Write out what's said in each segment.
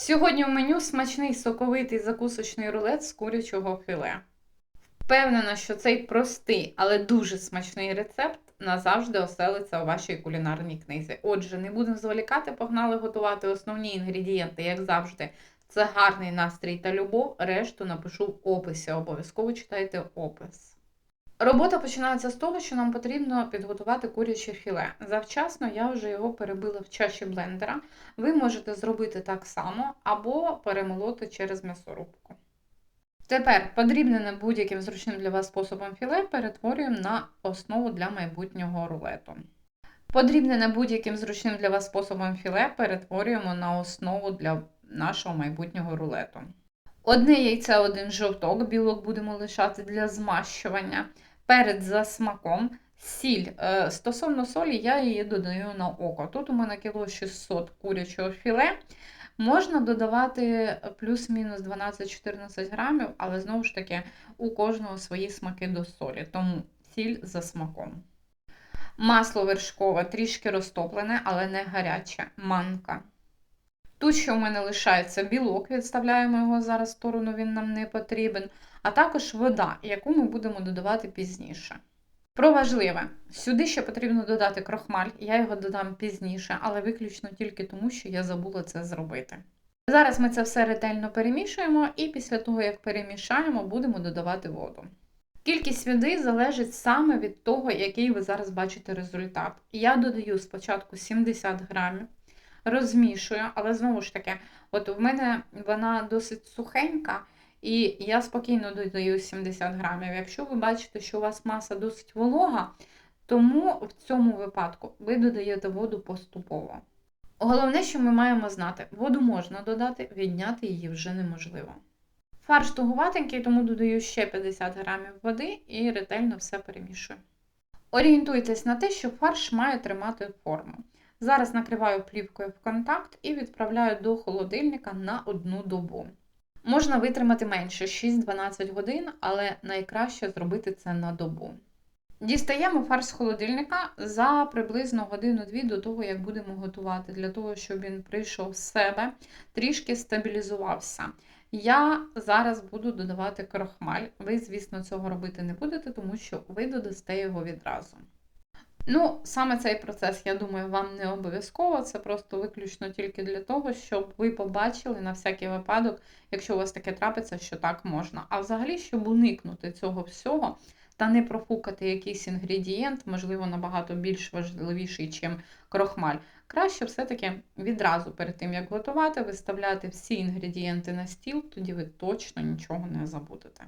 Сьогодні в меню смачний соковитий закусочний рулет з курячого філе. Впевнена, що цей простий, але дуже смачний рецепт назавжди оселиться у вашій кулінарній книзі. Отже, не будемо зволікати, погнали готувати основні інгредієнти, як завжди. Це гарний настрій та любов. Решту напишу в описі. Обов'язково читайте опис. Робота починається з того, що нам потрібно підготувати куряче філе. Завчасно я вже його перебила в чаші блендера. Ви можете зробити так само або перемолоти через м'ясорубку. Тепер подрібнене будь-яким зручним для вас способом філе перетворюємо на основу для майбутнього рулету. Подрібнене будь-яким зручним для вас способом філе перетворюємо на основу для нашого майбутнього рулету. Одне яйце, один жовток, білок будемо лишати для змащування. Перед за смаком. Сіль. Е, Стосовно солі, я її додаю на око. Тут у мене кіло 600 курячого філе. Можна додавати плюс-мінус 12-14 грамів, але знову ж таки у кожного свої смаки до солі, тому сіль за смаком. Масло вершкове трішки розтоплене, але не гаряче. Манка. Тут ще у мене лишається білок, відставляємо його зараз в сторону, він нам не потрібен, а також вода, яку ми будемо додавати пізніше. Про важливе, сюди ще потрібно додати крохмаль, я його додам пізніше, але виключно тільки тому, що я забула це зробити. Зараз ми це все ретельно перемішуємо, і після того, як перемішаємо, будемо додавати воду. Кількість води залежить саме від того, який ви зараз бачите результат. Я додаю спочатку 70 грамів, розмішую, але знову ж таки, от в мене вона досить сухенька, і я спокійно додаю 70 грамів. Якщо ви бачите, що у вас маса досить волога, тому в цьому випадку ви додаєте воду поступово. Головне, що ми маємо знати, воду можна додати, відняти її вже неможливо. Фарш тугуватенький, тому додаю ще 50 грамів води і ретельно все перемішую. Орієнтуйтесь на те, що фарш має тримати форму. Зараз накриваю плівкою в контакт і відправляю до холодильника на одну добу. Можна витримати менше 6-12 годин, але найкраще зробити це на добу. Дістаємо фарш з холодильника за приблизно годину-дві до того, як будемо готувати, для того, щоб він прийшов в себе, трішки стабілізувався. Я зараз буду додавати крохмаль. Ви, звісно, цього робити не будете, тому що ви додасте його відразу. Ну, саме цей процес, я думаю, вам не обов'язково. Це просто виключно тільки для того, щоб ви побачили на всякий випадок, якщо у вас таке трапиться, що так можна. А взагалі, щоб уникнути цього всього та не профукати якийсь інгредієнт, можливо, набагато більш важливіший, ніж крохмаль. Краще все-таки відразу перед тим, як готувати, виставляти всі інгредієнти на стіл, тоді ви точно нічого не забудете.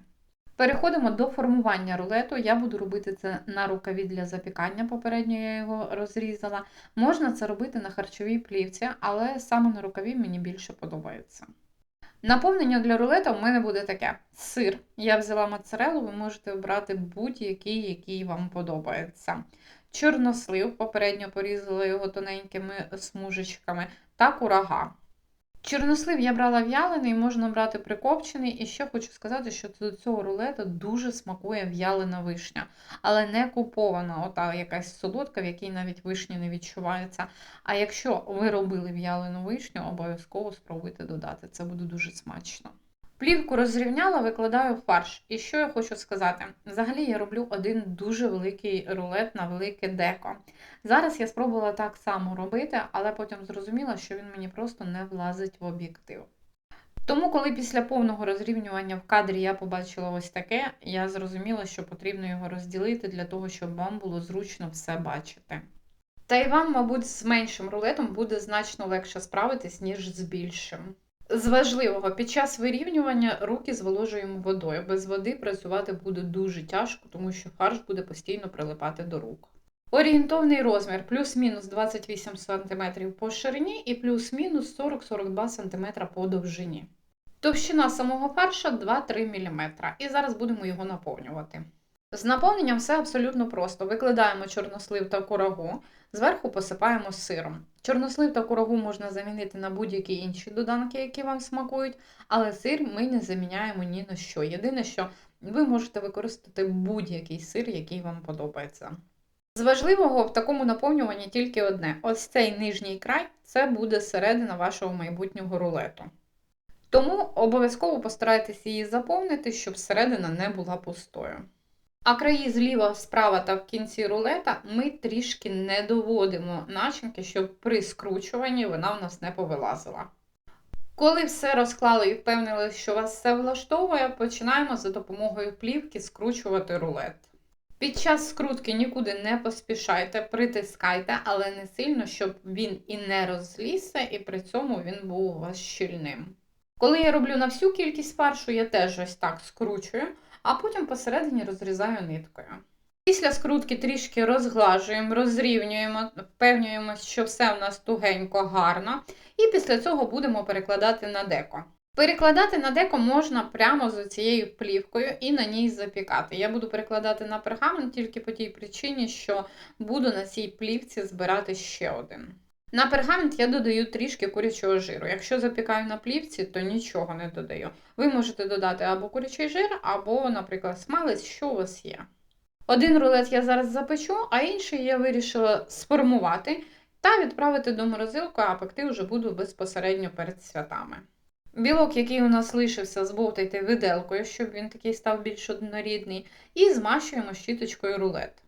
Переходимо до формування рулету. Я буду робити це на рукаві для запікання. Попередньо я його розрізала. Можна це робити на харчовій плівці, але саме на рукаві мені більше подобається. Наповнення для рулета в мене буде таке: сир. Я взяла моцарелу, ви можете обрати будь-який, який вам подобається. Чорнослив, попередньо порізала його тоненькими смужечками, та курага. Чорнослив я брала в'ялений, можна брати прикопчений. І ще хочу сказати, що до цього рулета дуже смакує в'ялена вишня, але не купована, ота якась солодка, в якій навіть вишні не відчувається. А якщо ви робили в'ялену вишню, обов'язково спробуйте додати. Це буде дуже смачно. Плівку розрівняла, викладаю фарш. І що я хочу сказати? Взагалі я роблю один дуже великий рулет на велике деко. Зараз я спробувала так само робити, але потім зрозуміла, що він мені просто не влазить в об'єктив. Тому, коли після повного розрівнювання в кадрі я побачила ось таке, я зрозуміла, що потрібно його розділити для того, щоб вам було зручно все бачити. Та й вам, мабуть, з меншим рулетом буде значно легше справитись, ніж з більшим. З важливого, під час вирівнювання руки зволожуємо водою. Без води працювати буде дуже тяжко, тому що фарш буде постійно прилипати до рук. Орієнтовний розмір плюс-мінус 28 см по ширині і плюс-мінус 40-42 см по довжині. Товщина самого фарша 2-3 мм. І зараз будемо його наповнювати. З наповненням все абсолютно просто. Викладаємо чорнослив та курагу, зверху посипаємо сиром. Чорнослив та курагу можна замінити на будь-які інші доданки, які вам смакують, але сир ми не заміняємо ні на що. Єдине, що ви можете використати будь-який сир, який вам подобається. З важливого в такому наповнюванні тільки одне: ось цей нижній край це буде середина вашого майбутнього рулету. Тому обов'язково постарайтесь її заповнити, щоб середина не була пустою. А краї зліва, справа та в кінці рулета ми трішки не доводимо начинки, щоб при скручуванні вона в нас не повилазила. Коли все розклали і впевнилися, що вас все влаштовує, починаємо за допомогою плівки скручувати рулет. Під час скрутки нікуди не поспішайте, притискайте, але не сильно, щоб він і не розлізся, і при цьому він був у вас щільним. Коли я роблю на всю кількість фаршу, я теж ось так скручую, а потім посередині розрізаю ниткою. Після скрутки трішки розглажуємо, розрівнюємо, впевнюємося, що все в нас тугенько, гарно, і після цього будемо перекладати на деко. Перекладати на деко можна прямо з цією плівкою і на ній запікати. Я буду перекладати на пергамент тільки по тій причині, що буду на цій плівці збирати ще один. На пергамент я додаю трішки курячого жиру. Якщо запікаю на плівці, то нічого не додаю. Ви можете додати або курячий жир, або, наприклад, смалець, що у вас є. Один рулет я зараз запечу, а інший я вирішила сформувати та відправити до морозилку, а пекти вже буду безпосередньо перед святами. Білок, який у нас лишився, збовтайте виделкою, щоб він такий став більш однорідний, і змащуємо щіточкою рулет.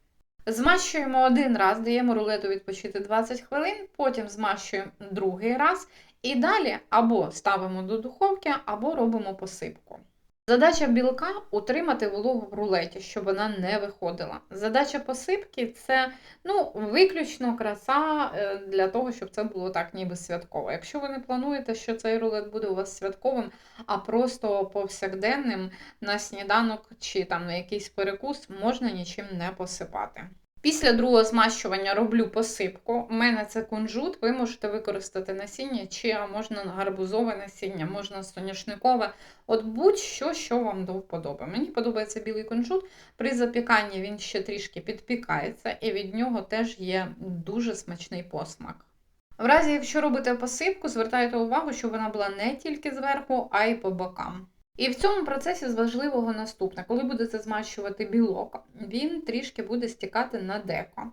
Змащуємо один раз, даємо рулету відпочити 20 хвилин, потім змащуємо другий раз і далі або ставимо до духовки, або робимо посипку. Задача білка утримати вологу в рулеті, щоб вона не виходила. Задача посипки це ну, виключно краса е, для того, щоб це було так ніби святково. Якщо ви не плануєте, що цей рулет буде у вас святковим, а просто повсякденним на сніданок чи там на якийсь перекус можна нічим не посипати. Після другого змащування роблю посипку. У мене це кунжут, ви можете використати насіння, чи можна гарбузове насіння, можна соняшникове. От будь-що, що вам до вподоби. Мені подобається білий кунжут. При запіканні він ще трішки підпікається, і від нього теж є дуже смачний посмак. В разі, якщо робите посипку, звертайте увагу, щоб вона була не тільки зверху, а й по бокам. І в цьому процесі з важливого наступне, коли будете змащувати білок, він трішки буде стікати на деко.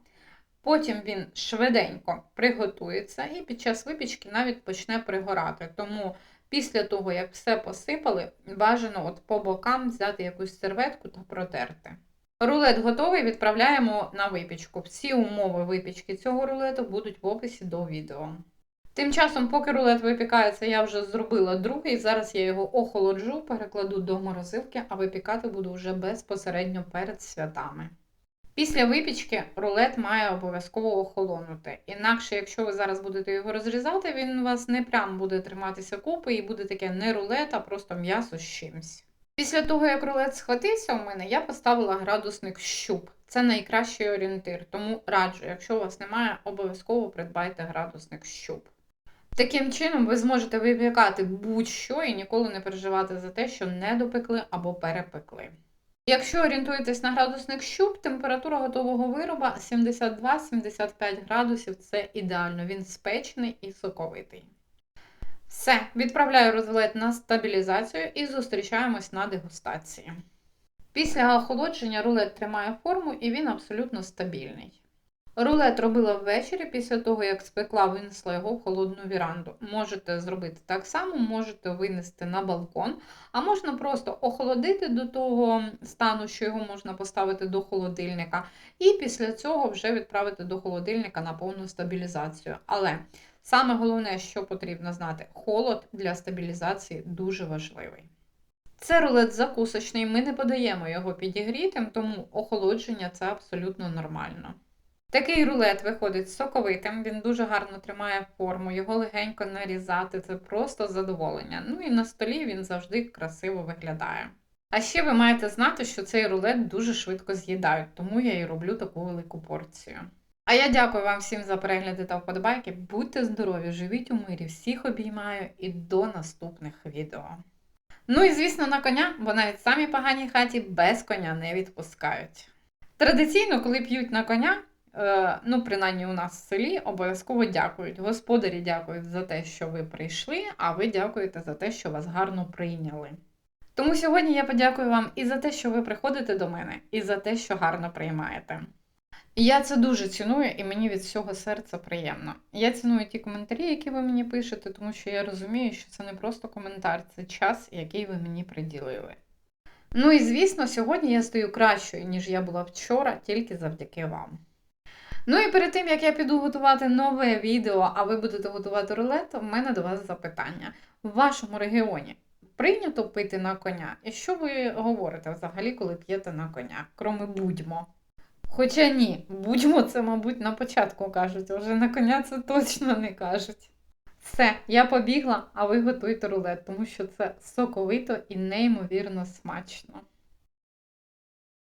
Потім він швиденько приготується і під час випічки навіть почне пригорати. Тому після того, як все посипали, бажано от по бокам взяти якусь серветку та протерти. Рулет готовий, відправляємо на випічку. Всі умови випічки цього рулету будуть в описі до відео. Тим часом, поки рулет випікається, я вже зробила другий. Зараз я його охолоджу, перекладу до морозилки, а випікати буду вже безпосередньо перед святами. Після випічки рулет має обов'язково охолонути. Інакше, якщо ви зараз будете його розрізати, він у вас не прям буде триматися купи і буде таке не рулет, а просто м'ясо з чимсь. Після того, як рулет схватився у мене, я поставила градусник щуп. Це найкращий орієнтир, тому раджу, якщо у вас немає, обов'язково придбайте градусник щуп. Таким чином, ви зможете випікати будь-що і ніколи не переживати за те, що не допекли або перепекли. Якщо орієнтуєтесь на градусник щуп, температура готового вироба 72-75 градусів це ідеально, він спечений і соковитий. Все, відправляю розлет на стабілізацію і зустрічаємось на дегустації. Після охолодження рулет тримає форму і він абсолютно стабільний. Рулет робила ввечері після того, як спекла, винесла його в холодну віранду. Можете зробити так само, можете винести на балкон, а можна просто охолодити до того стану, що його можна поставити до холодильника, і після цього вже відправити до холодильника на повну стабілізацію. Але саме головне, що потрібно знати, холод для стабілізації дуже важливий. Це рулет закусочний, ми не подаємо його підігрітим, тому охолодження це абсолютно нормально. Такий рулет виходить соковитим, він дуже гарно тримає форму, його легенько нарізати це просто задоволення. Ну і на столі він завжди красиво виглядає. А ще ви маєте знати, що цей рулет дуже швидко з'їдають, тому я і роблю таку велику порцію. А я дякую вам всім за перегляди та вподобайки. Будьте здорові, живіть у мирі, всіх обіймаю і до наступних відео. Ну і звісно, на коня, бо навіть самі погані хаті без коня не відпускають. Традиційно, коли п'ють на коня, ну, принаймні у нас в селі, обов'язково дякують. Господарі дякують за те, що ви прийшли, а ви дякуєте за те, що вас гарно прийняли. Тому сьогодні я подякую вам і за те, що ви приходите до мене, і за те, що гарно приймаєте. Я це дуже ціную, і мені від всього серця приємно. Я ціную ті коментарі, які ви мені пишете, тому що я розумію, що це не просто коментар, це час, який ви мені приділили. Ну і звісно, сьогодні я стою кращою, ніж я була вчора, тільки завдяки вам. Ну і перед тим, як я піду готувати нове відео, а ви будете готувати рулет, у мене до вас запитання. В вашому регіоні прийнято пити на коня? І що ви говорите взагалі, коли п'єте на коня? Кроме будьмо. Хоча ні, будьмо це, мабуть, на початку кажуть, а вже на коня це точно не кажуть. Все, я побігла, а ви готуйте рулет, тому що це соковито і неймовірно смачно.